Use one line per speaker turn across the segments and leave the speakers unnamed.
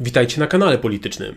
Witajcie na kanale politycznym.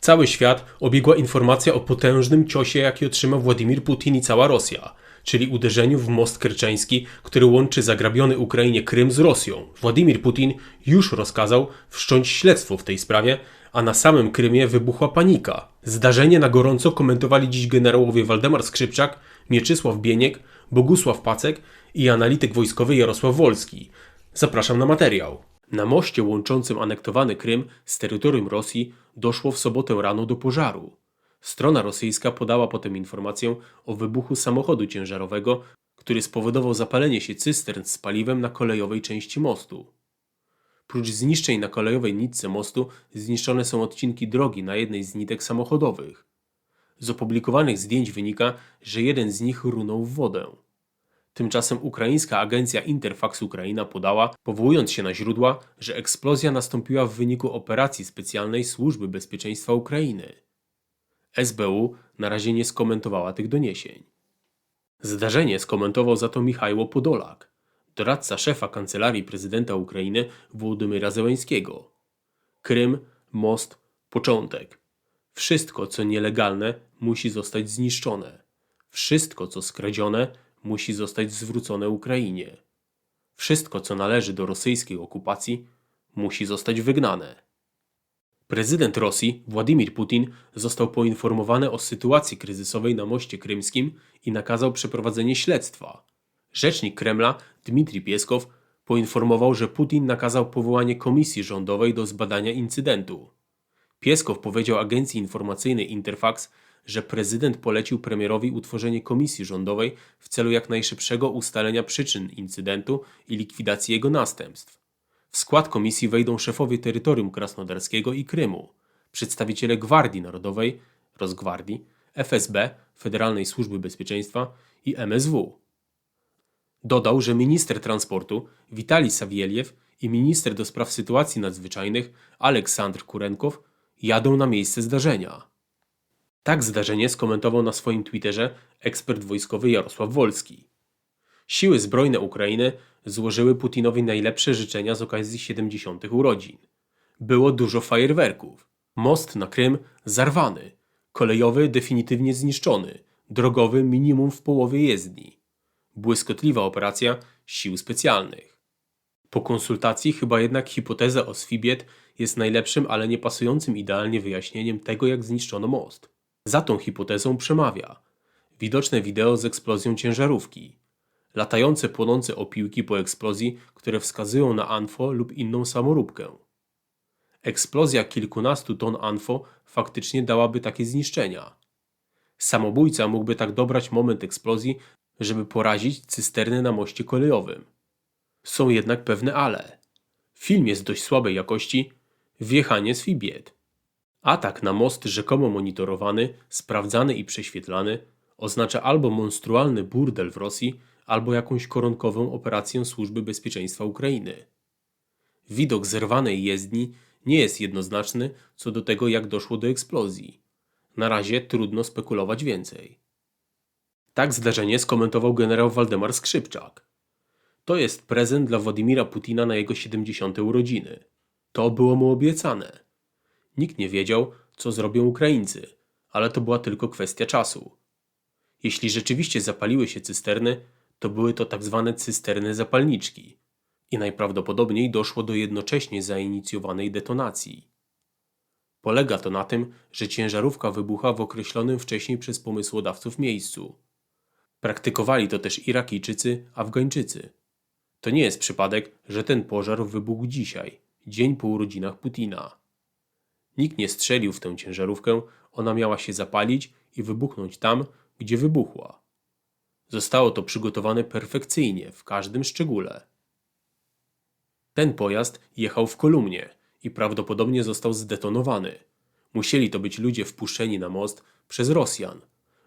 Cały świat obiegła informacja o potężnym ciosie, jaki otrzymał Władimir Putin i cała Rosja, czyli uderzeniu w most kerczeński, który łączy zagrabiony Ukrainie Krym z Rosją. Władimir Putin już rozkazał wszcząć śledztwo w tej sprawie, a na samym Krymie wybuchła panika. Zdarzenie na gorąco komentowali dziś generałowie Waldemar Skrzypczak, Mieczysław Bieniek, Bogusław Pacek i analityk wojskowy Jarosław Wolski. Zapraszam na materiał. Na moście łączącym anektowany Krym z terytorium Rosji doszło w sobotę rano do pożaru. Strona rosyjska podała potem informację o wybuchu samochodu ciężarowego, który spowodował zapalenie się cystern z paliwem na kolejowej części mostu. Prócz zniszczeń na kolejowej nitce mostu zniszczone są odcinki drogi na jednej z nitek samochodowych. Z opublikowanych zdjęć wynika, że jeden z nich runął w wodę. Tymczasem ukraińska agencja Interfax Ukraina podała, powołując się na źródła, że eksplozja nastąpiła w wyniku operacji specjalnej Służby Bezpieczeństwa Ukrainy. SBU na razie nie skomentowała tych doniesień. Zdarzenie skomentował za to Michajło Podolak, doradca szefa kancelarii prezydenta Ukrainy Włodymyra Zełańskiego. Krym, most, początek. Wszystko, co nielegalne, musi zostać zniszczone. Wszystko, co skradzione, musi zostać zwrócone Ukrainie. Wszystko, co należy do rosyjskiej okupacji, musi zostać wygnane. Prezydent Rosji, Władimir Putin, został poinformowany o sytuacji kryzysowej na moście krymskim i nakazał przeprowadzenie śledztwa. Rzecznik Kremla, Dmitrij Pieskow, poinformował, że Putin nakazał powołanie komisji rządowej do zbadania incydentu. Pieskow powiedział agencji informacyjnej Interfax, że prezydent polecił premierowi utworzenie komisji rządowej w celu jak najszybszego ustalenia przyczyn incydentu i likwidacji jego następstw. W skład komisji wejdą szefowie terytorium krasnodarskiego i Krymu, przedstawiciele Gwardii Narodowej, Rosgwardii, FSB, Federalnej Służby Bezpieczeństwa i MSW. Dodał, że minister transportu Witalij Sawieliew i minister do spraw sytuacji nadzwyczajnych Aleksandr Kurenkow jadą na miejsce zdarzenia. Tak zdarzenie skomentował na swoim Twitterze ekspert wojskowy Jarosław Wolski. Siły zbrojne Ukrainy złożyły Putinowi najlepsze życzenia z okazji 70. urodzin. Było dużo fajerwerków. Most na Krym zarwany, kolejowy definitywnie zniszczony, drogowy minimum w połowie jezdni. Błyskotliwa operacja sił specjalnych. Po konsultacji chyba jednak hipoteza o Swibiet jest najlepszym, ale nie pasującym idealnie wyjaśnieniem tego, jak zniszczono most. Za tą hipotezą przemawia widoczne wideo z eksplozją ciężarówki, latające płonące opiłki po eksplozji, które wskazują na ANFO lub inną samoróbkę. Eksplozja kilkunastu ton ANFO faktycznie dałaby takie zniszczenia. Samobójca mógłby tak dobrać moment eksplozji, żeby porazić cysterny na moście kolejowym. Są jednak pewne ale. Film jest dość słabej jakości, wjechanie z Fibiet. Atak na most rzekomo monitorowany, sprawdzany i prześwietlany oznacza albo monstrualny burdel w Rosji, albo jakąś koronkową operację Służby Bezpieczeństwa Ukrainy. Widok zerwanej jezdni nie jest jednoznaczny co do tego, jak doszło do eksplozji. Na razie trudno spekulować więcej. Tak zdarzenie skomentował generał Waldemar Skrzypczak. To jest prezent dla Władimira Putina na jego 70. urodziny. To było mu obiecane. Nikt nie wiedział, co zrobią Ukraińcy, ale to była tylko kwestia czasu. Jeśli rzeczywiście zapaliły się cysterny, to były to tak zwane cysterny zapalniczki i najprawdopodobniej doszło do jednocześnie zainicjowanej detonacji. Polega to na tym, że ciężarówka wybucha w określonym wcześniej przez pomysłodawców miejscu. Praktykowali to też Irakijczycy, Afgańczycy. To nie jest przypadek, że ten pożar wybuchł dzisiaj, dzień po urodzinach Putina. Nikt nie strzelił w tę ciężarówkę, ona miała się zapalić i wybuchnąć tam, gdzie wybuchła. Zostało to przygotowane perfekcyjnie, w każdym szczególe. Ten pojazd jechał w kolumnie i prawdopodobnie został zdetonowany. Musieli to być ludzie wpuszczeni na most przez Rosjan,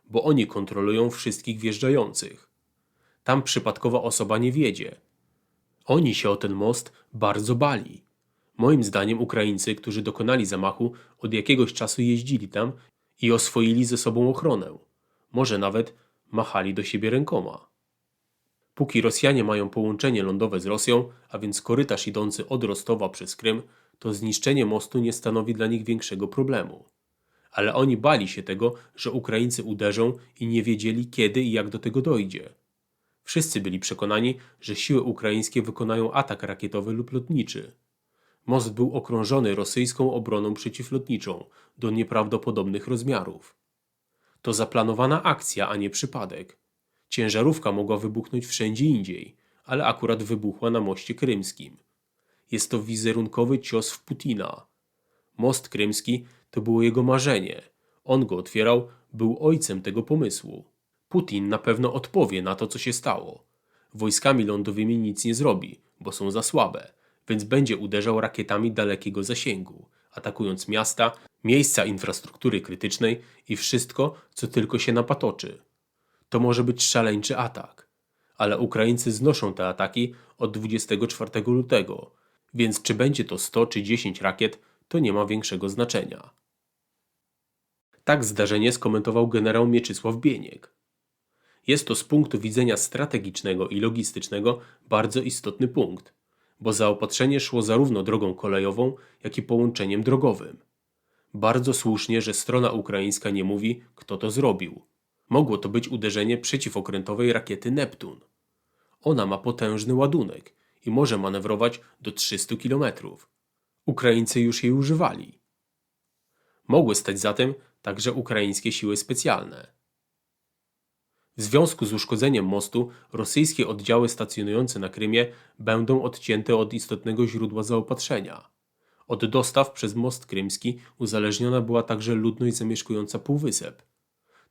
bo oni kontrolują wszystkich wjeżdżających. Tam przypadkowa osoba nie wiedzie. Oni się o ten most bardzo bali. Moim zdaniem Ukraińcy, którzy dokonali zamachu, od jakiegoś czasu jeździli tam i oswoili ze sobą ochronę. Może nawet machali do siebie rękoma. Póki Rosjanie mają połączenie lądowe z Rosją, a więc korytarz idący od Rostowa przez Krym, to zniszczenie mostu nie stanowi dla nich większego problemu. Ale oni bali się tego, że Ukraińcy uderzą i nie wiedzieli kiedy i jak do tego dojdzie. Wszyscy byli przekonani, że siły ukraińskie wykonają atak rakietowy lub lotniczy. Most był okrążony rosyjską obroną przeciwlotniczą do nieprawdopodobnych rozmiarów. To zaplanowana akcja, a nie przypadek. Ciężarówka mogła wybuchnąć wszędzie indziej, ale akurat wybuchła na moście krymskim. Jest to wizerunkowy cios w Putina. Most krymski to było jego marzenie. On go otwierał, był ojcem tego pomysłu. Putin na pewno odpowie na to, co się stało. Wojskami lądowymi nic nie zrobi, bo są za słabe, więc będzie uderzał rakietami dalekiego zasięgu, atakując miasta, miejsca infrastruktury krytycznej i wszystko, co tylko się napatoczy. To może być szaleńczy atak, ale Ukraińcy znoszą te ataki od 24 lutego, więc czy będzie to 100 czy 10 rakiet, to nie ma większego znaczenia. Tak zdarzenie skomentował generał Mieczysław Bieniek. Jest to z punktu widzenia strategicznego i logistycznego bardzo istotny punkt, bo zaopatrzenie szło zarówno drogą kolejową, jak i połączeniem drogowym. Bardzo słusznie, że strona ukraińska nie mówi, kto to zrobił. Mogło to być uderzenie przeciwokrętowej rakiety Neptun. Ona ma potężny ładunek i może manewrować do 300 km. Ukraińcy już jej używali. Mogły stać za tym także ukraińskie siły specjalne. W związku z uszkodzeniem mostu rosyjskie oddziały stacjonujące na Krymie będą odcięte od istotnego źródła zaopatrzenia. Od dostaw przez most krymski uzależniona była także ludność zamieszkująca półwysep.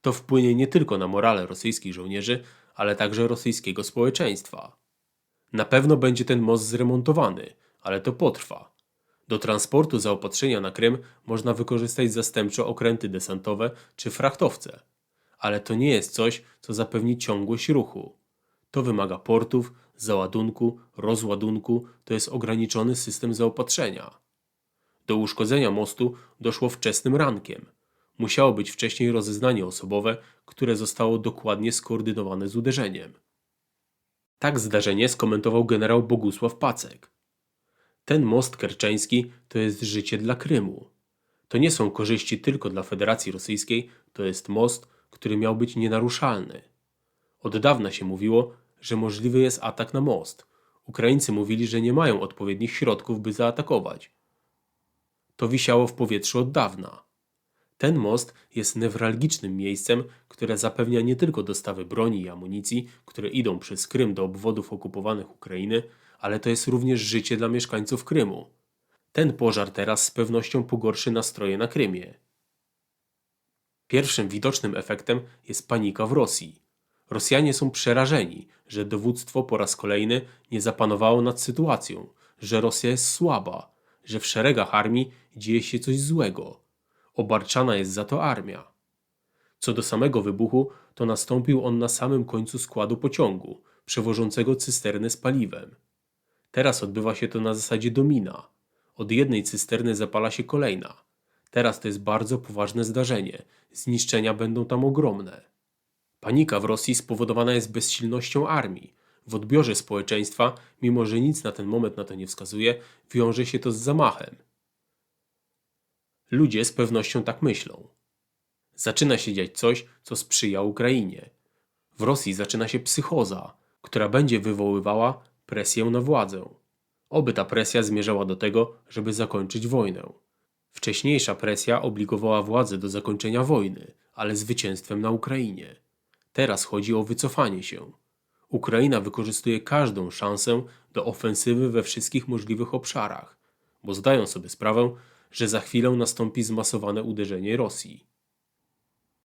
To wpłynie nie tylko na morale rosyjskich żołnierzy, ale także rosyjskiego społeczeństwa. Na pewno będzie ten most zremontowany, ale to potrwa. Do transportu zaopatrzenia na Krym można wykorzystać zastępczo okręty desantowe czy frachtowce ale to nie jest coś, co zapewni ciągłość ruchu. To wymaga portów, załadunku, rozładunku, to jest ograniczony system zaopatrzenia. Do uszkodzenia mostu doszło wczesnym rankiem. Musiało być wcześniej rozeznanie osobowe, które zostało dokładnie skoordynowane z uderzeniem. Tak zdarzenie skomentował generał Bogusław Pacek. Ten most kerczeński to jest życie dla Krymu. To nie są korzyści tylko dla Federacji Rosyjskiej, to jest most, który miał być nienaruszalny. Od dawna się mówiło, że możliwy jest atak na most. Ukraińcy mówili, że nie mają odpowiednich środków, by zaatakować. To wisiało w powietrzu od dawna. Ten most jest newralgicznym miejscem, które zapewnia nie tylko dostawy broni i amunicji, które idą przez Krym do obwodów okupowanych Ukrainy, ale to jest również życie dla mieszkańców Krymu. Ten pożar teraz z pewnością pogorszy nastroje na Krymie. Pierwszym widocznym efektem jest panika w Rosji. Rosjanie są przerażeni, że dowództwo po raz kolejny nie zapanowało nad sytuacją, że Rosja jest słaba, że w szeregach armii dzieje się coś złego. Obarczana jest za to armia. Co do samego wybuchu, to nastąpił on na samym końcu składu pociągu, przewożącego cysterny z paliwem. Teraz odbywa się to na zasadzie domina. Od jednej cysterny zapala się kolejna – Teraz to jest bardzo poważne zdarzenie. Zniszczenia będą tam ogromne. Panika w Rosji spowodowana jest bezsilnością armii. W odbiorze społeczeństwa, mimo że nic na ten moment na to nie wskazuje, wiąże się to z zamachem. Ludzie z pewnością tak myślą. Zaczyna się dziać coś, co sprzyja Ukrainie. W Rosji zaczyna się psychoza, która będzie wywoływała presję na władzę. Oby ta presja zmierzała do tego, żeby zakończyć wojnę. Wcześniejsza presja obligowała władze do zakończenia wojny, ale zwycięstwem na Ukrainie. Teraz chodzi o wycofanie się. Ukraina wykorzystuje każdą szansę do ofensywy we wszystkich możliwych obszarach, bo zdają sobie sprawę, że za chwilę nastąpi zmasowane uderzenie Rosji.